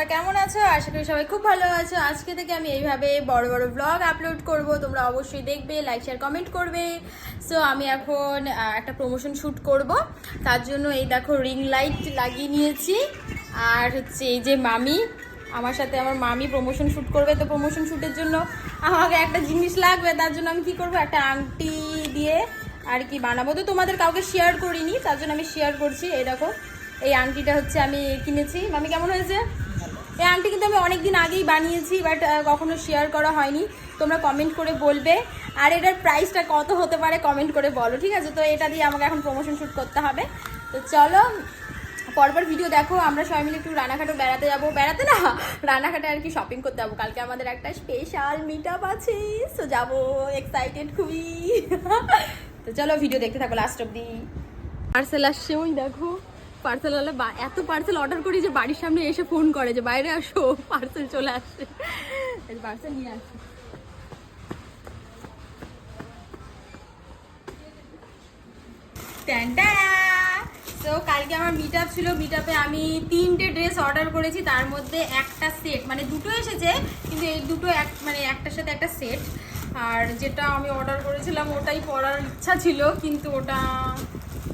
তোমরা কেমন আছো? আশা করি সবাই খুব ভালো আছো। আজকে থেকে আমি এইভাবে বড় বড় ব্লগ আপলোড করব। তোমরা অবশ্যই দেখবে লাইক শেয়ার কমেন্ট করবে। সো আমি এখন একটা প্রমোশন শ্যুট করব। তার জন্য এই দেখো রিং লাইট লাগিয়ে নিয়েছি। আর হচ্ছে এই যে মামি, আমার সাথে আমার মামি প্রমোশন শ্যুট করবে। তো প্রমোশন শ্যুটের জন্য আমাকে একটা জিনিস লাগবে। তার জন্য আমি কি করব? একটা আংটি দিয়ে আর কি বানাবো। তো তোমাদের কাউকে শেয়ার করিনি, তার জন্য আমি শেয়ার করছি। এই দেখো, এই আংটিটা হচ্ছে আমি কিনেছি। মামি, কেমন হয়েছে? এই আংটি কিন্তু আমি অনেক দিন আগেই বানিয়েছি বাট কখনো শেয়ার করা হয়নি। তোমরা কমেন্ট করে বলবে। আর এটার প্রাইসটা কত হতে পারে কমেন্ট করে বলো, ঠিক আছে? তো এটা দিয়ে আমাকে এখন প্রমোশন শ্যুট করতে হবে। তো চলো, পরপর ভিডিও দেখো। আমরা সবাই মিলে একটু রানাঘাটও বেড়াতে যাব। বেড়াতে না, রানাঘাটে আর কি শপিং করতে যাব। কালকে আমাদের একটা স্পেশাল মিট আপ আছে তো যাব এক্সাইটেড খুবই। তো চলো ভিডিও দেখতে থাকো লাস্ট অব্দি পার্সেল আসছে ওই দেখো। পার্সেল হলে এত পার্সেল অর্ডার করি যে বাড়ির সামনে এসে ফোন করে যে, বাইরে আসো পার্সেল চলে আসছে। পার্সেল নিয়ে আসছে। তো কালকে আমার মিট ছিল। মিট আমি তিনটে ড্রেস অর্ডার করেছি। তার মধ্যে একটা সেট মানে দুটো এসেছে, কিন্তু এই দুটো এক মানে একটার সাথে একটা সেট আর যেটা আমি অর্ডার করেছিলাম, ওটাই পরার ইচ্ছা ছিল, কিন্তু ওটা,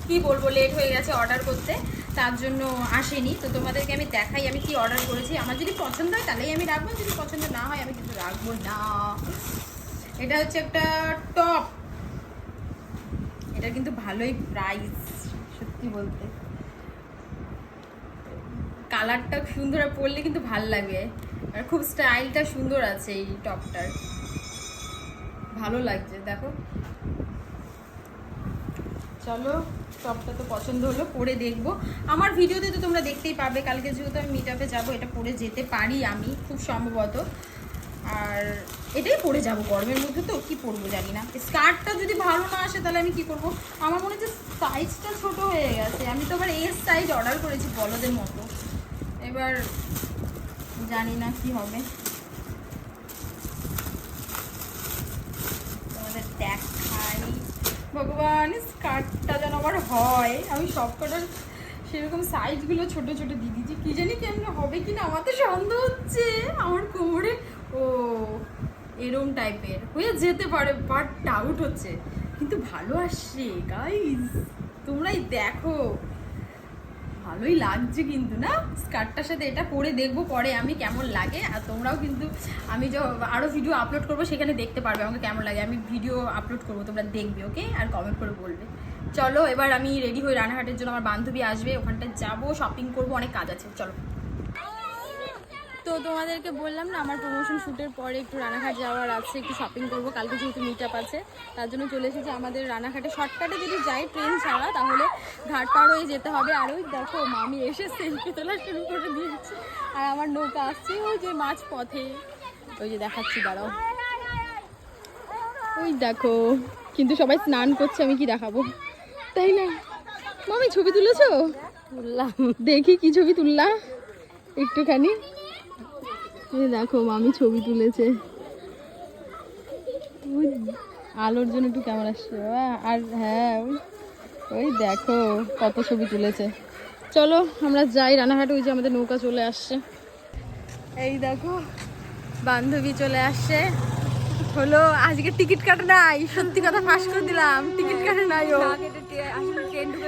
কি বলব লেট হয়ে গেছে অর্ডার করতে। তার জন্য আসেনি। তো তোমাদেরকে আমি দেখাই আমি কি অর্ডার করেছি। আমার যদি পছন্দ হয় তাহলেই আমি রাখব, যদি পছন্দ না হয় আমি কিন্তু রাখব না। এটা হচ্ছে একটা টপ এটা কিন্তু ভালোই প্রাইস সত্যি বলতে। কালারটা সুন্দর আর পরলে কিন্তু ভালো লাগে। আর খুব স্টাইলটা সুন্দর আছে এই টপটার ভালো লাগছে, দেখো। চলো টপটা তো পছন্দ হলো, পরে দেখব। আমার ভিডিওতে তো তোমরা দেখতেই পাবে, কালকে যেহেতু আমি মিট আপে যাব, এটা পরে যেতে পারি আমি, খুব সম্ভবত। আর এটাই পরে যাব, গরমের মধ্যে তো কি পরবো জানি না। স্কার্টটা যদি ভালো না আসে, তাহলে আমি কি করব? আমার মনে হচ্ছে সাইজটা ছোট হয়ে গেছে। আমি তো আবার এস সাইজ অর্ডার করেছি বলদের মতো। এবার জানি না কি হবে। তোমাদের দেখাই ভগবান স্কার্টটা যেন আমার হয়। আমি সব কটার সেরকম সাইজগুলো ছোট ছোট দিয়ে দিয়েছি। কী জানি কেমন হবে কি না আমার তো সন্দেহ হচ্ছে। আমার কোমরে, ও, এরম টাইপের হয়ে যেতে পারে বাট ডাউট হচ্ছে। কিন্তু ভালো আসছে গাইজ তোমরাই দেখো। ভালোই লাগছে কিন্তু, না? স্কার্টটার সাথে এটা পরে দেখব পরে আমি কেমন লাগে। আর তোমরাও কিন্তু আমি যে আরও ভিডিও আপলোড করব, সেখানে দেখতে পারবে আমাকে কেমন লাগে। আমি ভিডিও আপলোড করব, তোমরা দেখবে ওকে আর কমেন্ট করে বলবে। চলো, এবার আমি রেডি হয়ে রানাঘাটের জন্য আমার বান্ধবী আসবে, ওখানটায় যাব শপিং করব, অনেক কাজ আছে। চলো। তো তোমাদেরকে বললাম না আমার প্রমোশন শ্যুটের পরে একটু রানাঘাট যাওয়ার আছে একটু শপিং করব। কালকে যেহেতু মিট আপ আছে তার জন্য চলে এসেছি আমাদের রানাঘাটে। শর্টকাটে যদি যাই ট্রেন ছাড়া তাহলে ঘাট পার হয়ে যেতে হবে। আর ওই দেখো মামি এসে সেলফি তোলা শুরু করে দিয়েছে। আর আমার নৌকা আসছে ওই যে মাছ পথে ওই যে দেখাচ্ছি দাঁড়াও। ওই দেখো কিন্তু সবাই স্নান করছে আমি কি দেখাবো? তাই না? মামি ছবি তুলেছো? তুললাম। দেখি কি ছবি তুললা একটুখানি। এই দেখো, মামি ছবি তুলেছে। আলোর জন্য একটু কেমন আসছে। আর হ্যাঁ ওই দেখো কত ছবি তুলেছে। চলো, আমরা যাই রানাঘাটে, ওই যে আমাদের নৌকা চলে আসছে। এই দেখো, বান্ধবী চলে আসছে। হলো, আজকে টিকিট কাটে নাই, সত্যি কথা ফাঁস করে দিলাম। টিকিট কাটে নাই ও।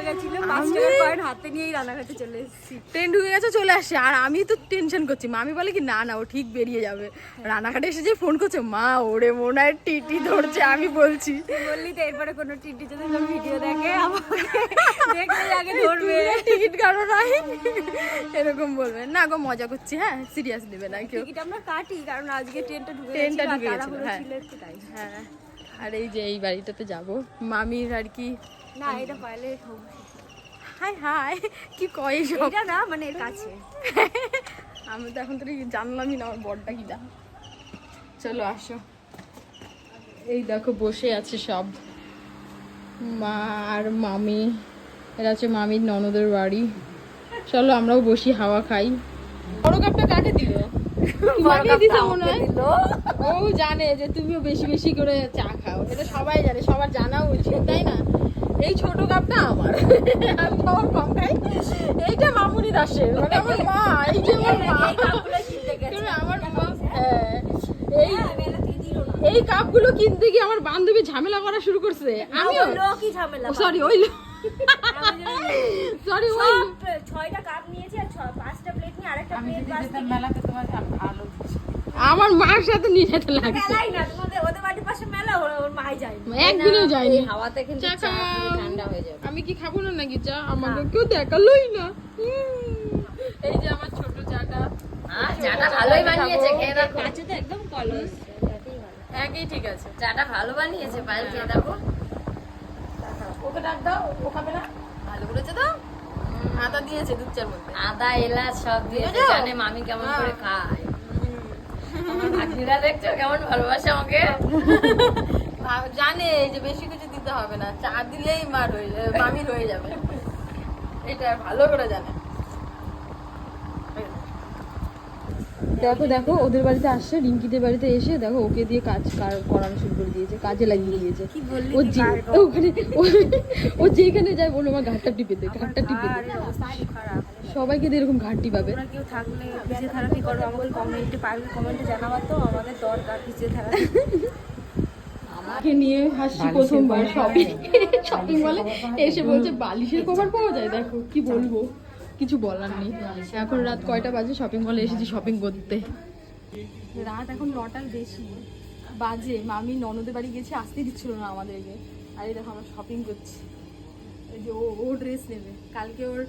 গেছিল পাঁচ টাকার কয়েন হাতে নিয়েই রানাঘাটে চলে এসেছি। ট্রেন ঢুকে গেছে চলে আসছে। আর আমি তো টেনশন করছি। মামি বলে কি না না ও ঠিক বেরিয়ে যাবে। রানাঘাটে এসে যে ফোন করছে মা ওরে মনে হয় টিটি ধরছে আমি বলছি। বললি তো এরপরে কোনো টিটি যদি ভিডিও দেখে আমাকে দেখলে আগে ধরবে। টিকিট কারও নাই। এরকম বলবে। না গো মজা করছি হ্যাঁ সিরিয়াস দেবে না কেউ। টিকিট আমরা কাটি কারণ আজকে ট্রেনটা ঢুকে ট্রেনটা ঢুকে তাড়াহুড়ো হ্যাঁ। হ্যাঁ। আর এই যে এই বাড়িটাতে যাব মামির আর কি না এটা হাই হাই কি কয় সব এটা না মানে এর কাছে। আমি তো এখন তো জানলামই না আমার দা চলো আসো। এই দেখো বসে আছে সব। মা আর মামি এটা হচ্ছে মামির ননদের বাড়ি। চলো আমরাও বসি হাওয়া খাই। বড় কাপটা কাকে দিল। ও জানে যে তুমিও বেশি বেশি করে চা খাও। এটা সবাই জানে সবার জানা উচিত তাই না? এই ছোট কাপটা আমার। আমি খাই। এইটা মামুনি দাসের মানে আমার মা এই যে আমার মা। আমার হ্যাঁ। এই এই কাপগুলো কিনতে গিয়ে আমার বান্ধবী ঝামেলা করা শুরু করছে। আমিও সরি ওই সরি ওই ছয়টা কাপ নিয়েছি আর পাঁচটা প্লেট নিয়ে আরেকটা আমার মার সাথে নিয়ে যেতে লাগে একদিনও যায়নি। হাওয়াতে কিন্তু চা ঠান্ডা হয়ে যাবে। আমি কি খাব না নাকি চা? আমাকে কেউ দেখালোই না। এই যে আমার ছোট চাটা। চাটা ভালোই বানিয়েছে খেয়ে দেখো। কাছে তো একদম কলস। একই ঠিক আছে। চাটা ভালো বানিয়েছে পায়েল খেয়ে দেখো। ওকে ডাক দাও ও খাবে না। ভালো করেছে তো? আদা দিয়েছে দুধ চার মধ্যে। আদা এলাচ সব দিয়েছে? জানে মামি কেমন হ্যাঁ। করে খায় ভাগ্নিরা দেখছ কেমন ভালোবাসে আমাকে। জানে যে বেশি কিছু দিতে হবে না চা দিলেই মার হয়ে যাবে মামির হয়ে যাবে। এটা ভালো করে জানে। দেখো দেখো ওদের বাড়িতে আসছে রিঙ্কিদের বাড়িতে এসে দেখো ওকে দিয়ে কাজ করানো শুরু করে দিয়েছে কাজে লাগিয়ে দিয়েছে। কি বললি ও যে ওখানে ও- যেখানে যায় বলল আমার ঘাটটা টিপে দে ঘাটটা টিপে দে। খারাপ। সবাইকে দিয়ে এরকম ঘাটটি পাবে। তোমরা কেউ থাকলে ফিজিওথেরাপি করো আমাকে কমেন্টে পারবে কমেন্টে জানাবা তো আমাদের দরকার ফিজিওথেরাপি আমাকে নিয়ে হাসছি প্রথমবার শপিং শপিং বলে এসে বলছে বালিশের কভার পাওয়া যায়? দেখো কি বলব? কিছু বলার নেই। এখন রাত কয়টা বাজে? শপিং মলে এসেছি শপিং করতে। রাত এখন নটার বেশি। বাজে। মামি ননদের বাড়ি গেছে আসতে দিচ্ছিল না আমাদেরকে। আর এই দেখো আমরা শপিং করছি। যে ও ও ড্রেস নেবে। কালকে ওর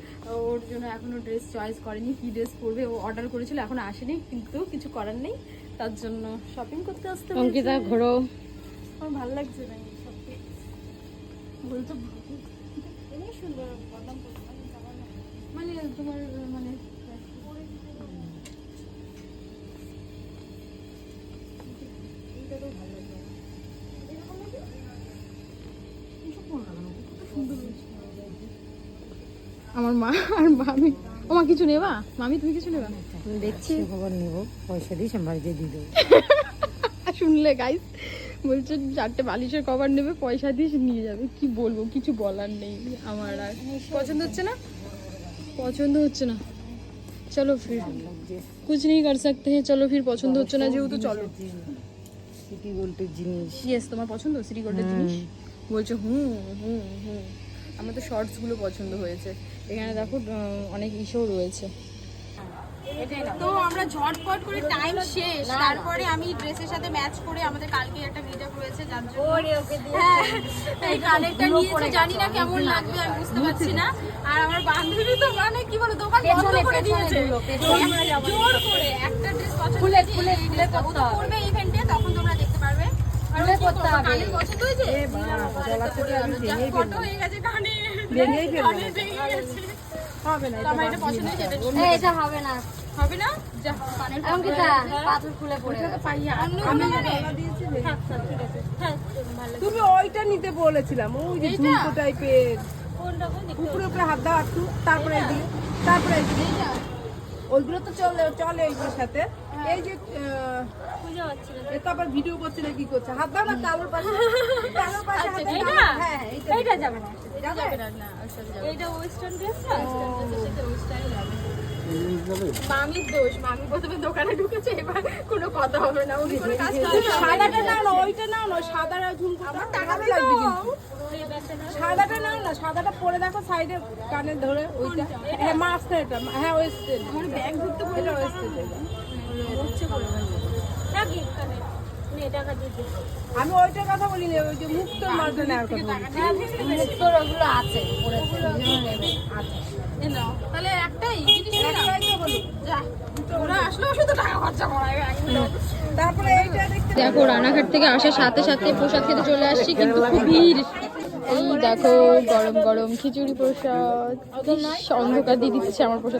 ওর জন্য এখনও ড্রেস চয়েস করেনি কি ড্রেস পরবে ও অর্ডার করেছিল এখন আসেনি কিন্তু কিছু করার নেই। তার জন্য শপিং করতে আসতে অঙ্কিতা ঘোরো। আমার ভালো লাগছে না সবকে। বলতে এমনি সুন্দর বদনাম মানে তোমার মানে আমার মা আর মামি ও মা কিছু নেবা? মামি তুমি কিছু নেবা? দেখছি। খবর নেব পয়সা দিয়ে বাড়িতে দিয়ে দেবো। শুনলে গাইস বলছে চারটে বালিশের কভার নেবে পয়সা দিয়ে নিয়ে যাবে। কি বলব কিছু বলার নেই আমার আর। পছন্দ হচ্ছে না? পছন্দ হচ্ছে না। চলো ফির। কুছ নেই কর সকতে হ্যাঁ চলো ফির পছন্দ হচ্ছে না যেহেতু চলো। সিটি গোল্ডের জিনিস ইয়েস তোমার পছন্দ? সিটি গোল্ডের হ্যাঁ। জিনিস? বলছে হুম হুম হুম। আমার তো শর্টসগুলো পছন্দ হয়েছে। এখানে দেখো অনেক ইসেও রয়েছে। তো আমরা ঝটপট করে টাইম শেষ। তারপরে আমি ড্রেসের সাথে ম্যাচ করে আমাদের কালকে একটা মিট রয়েছে যার জন্য হ্যাঁ, এই কানেরটা নিয়েছে জানি না কেমন লাগবে আমি বুঝতে পারছি না। আর আমার বান্ধবী তো মানে কি বলে দোকান বন্ধ করে দিয়েছে। জোর করে। একটা ড্রেস পছন্দ খুলে, খুলে, খুলে করতে হবে। ইভেন্টে তখন তোমরা দেখতে পারবে। খুলে করতে হবে। পছন্দ হয়েছে আমি ভেঙেই হয়ে গেছে কানে। ভেঙেই ফেলব। হবে না এটা পছন্দ হয়েছে এটা হবে না। হবে না? যা। কানের পাথর খুলে পড়ে গেছে। অন্য কোনো মানে তুমি ওইটা নিতে বলেছিলাম। ওই যে ঝুমকো টাইপের। উপরে উপরে হাত দাও একটু। তারপরে এদিকে তারপরে এদিকে। ওইগুলো তো চলে চলে এইগুলোর সাথে। এই যে আহ, এ তো আবার ভিডিও করছে না কি করছে? হাত দাও না কালোর পাশে। কালোর পাশে হাত দাও। হ্যাঁ হ্যাঁ, এইটা যাবে না। যাবে? এইটা ওয়েস্টার্ন ড্রেস না? ড্রেসের সাথে ওই style যাবে। মামির দোষ মামি প্রথমে দোকানে ঢুকেছে এবার কোনো কথা হবে না। উনি কোনো কাজ সাদাটা নাও না ওইটা নাও না সাদাটা ঝুমকো আমার টাকা লাগবে কিন্তু। সাদাটা নাও না সাদাটা পরে দেখো সাইডে কানে ধরে ওইটা। হ্যাঁ এটা হ্যাঁ ওয়েস্টেড আমার ব্যাগ ধরতে বলে ওয়েস্টেড আমি ওইটার কথা বলিনি ওই যে কথা বলি মুক্তোর ওগুলো আছে নেবে এ নাও। তাহলে একটাই জিনিস নিয়ে নাও। একটাই তো বলি। যা ওরা আসলেও শুধু টাকা খরচা করায় একদম তারপরে এইটা দেখতে দেখো রানাঘাট থেকে আসার সাথে সাথে প্রসাদ খেতে চলে আসছি কিন্তু খুব ভিড়। এই দেখো গরম গরম খিচুড়ি প্রসাদ। অন্ধকার দিয়ে দিচ্ছে আমার প্রসাদ।